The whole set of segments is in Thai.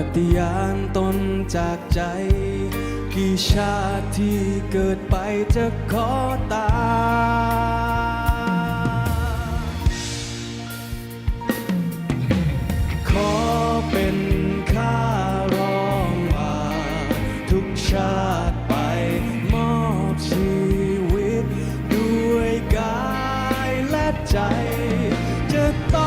ปฏิญาณตนจากใจ กี่ชาติที่เกิดไปจะขอตามขอเป็นข้ารองบาททุกชาติไปมอบชีวิต ด้วยกายและใจจะต้อง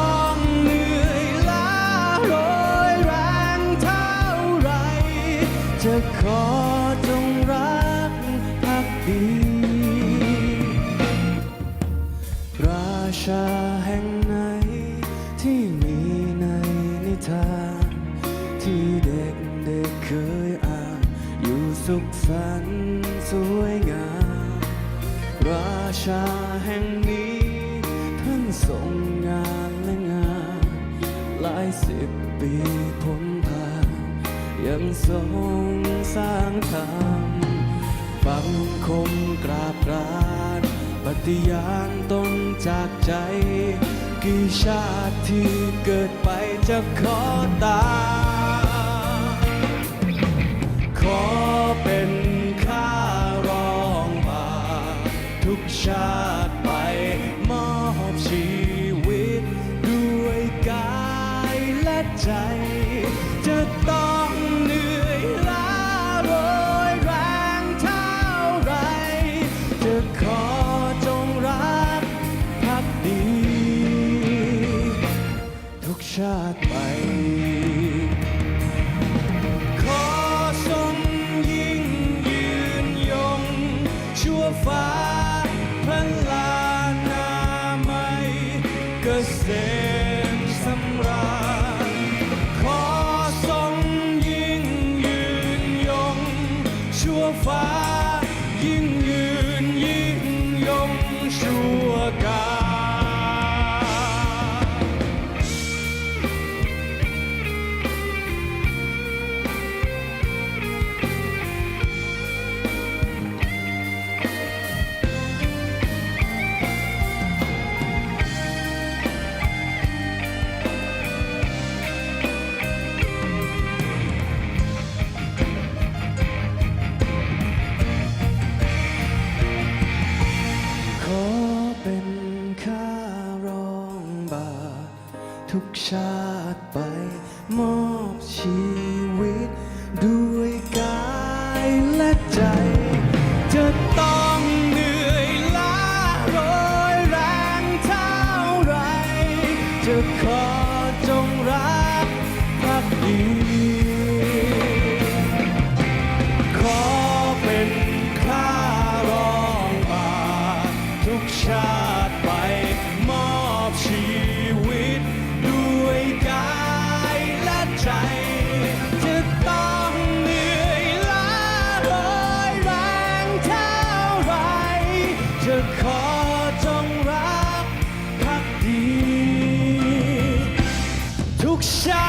จะขอจงรักภักดี ราชาแห่งไหนที่มีในนิทาน ที่เด็กเด็กเคยอ่านอยู่สุขสันต์สวยงาม ราชาแห่งนี้ท่านทรงงานและงาน หลายสิบปีพ้น ยังทรงสร้างธรรมบังคมกราบกรานปฏิญาณตนจากใจ กี่ชาติที่เกิดไปจะขอตามขอเป็นข้ารองบาททุกชาติไปมอบชีวิต ด้วยกายและใจ ชาติไป ขอทรงยิ่งยืนยง ชั่วฟ้าพลานา call. smoke shine.